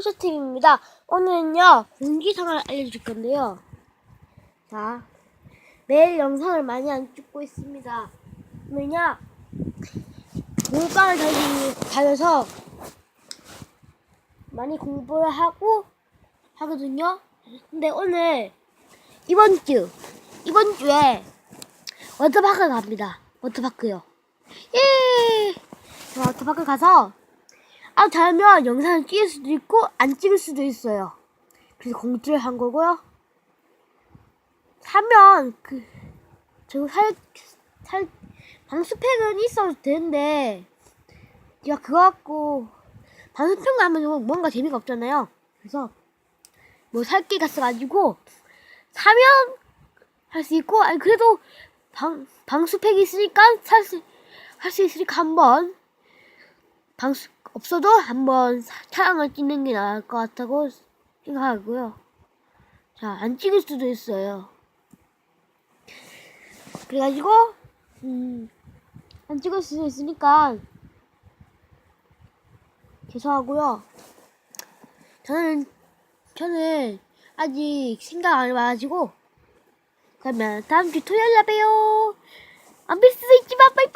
셔팅입니다. 오늘은요, 공지사항을 알려줄 건데요. 자, 매일 영상을 많이 안 찍고 있습니다. 공과를 다니, 다녀서 많이 공부를 하고 하거든요. 근데 오늘, 이번 주, 이번 주에 워터파크 갑니다. 워터파크요. 예! 자, 워터파크 가서 아, 잘하면 영상을 찍을 수도 있고, 안 찍을 수도 있어요. 그래서 공지를 한 거고요. 사면, 그, 저 살, 살, 방수팩은 있어도 되는데, 제가 그거 갖고, 방수팩만 하면 뭔가 재미가 없잖아요. 그래서, 뭐 살게 있어가지고, 사면 할 수 있고, 아니, 그래도 방, 방수팩이 있으니까 살 수, 할 수 있으니까 한번, 방수 없어도 한번 사- 촬영을 찍는 게 나을 것 같다고 생각하고요. 자, 안 찍을 수도 있어요. 그래가지고, 음, 안 찍을 수도 있으니까, 죄송하고요. 저는, 저는 아직 생각 안 해봐가지고, 그러면 다음 주 토요일에 봬요. 안 뵐 수도 있지만, 빠이빠이!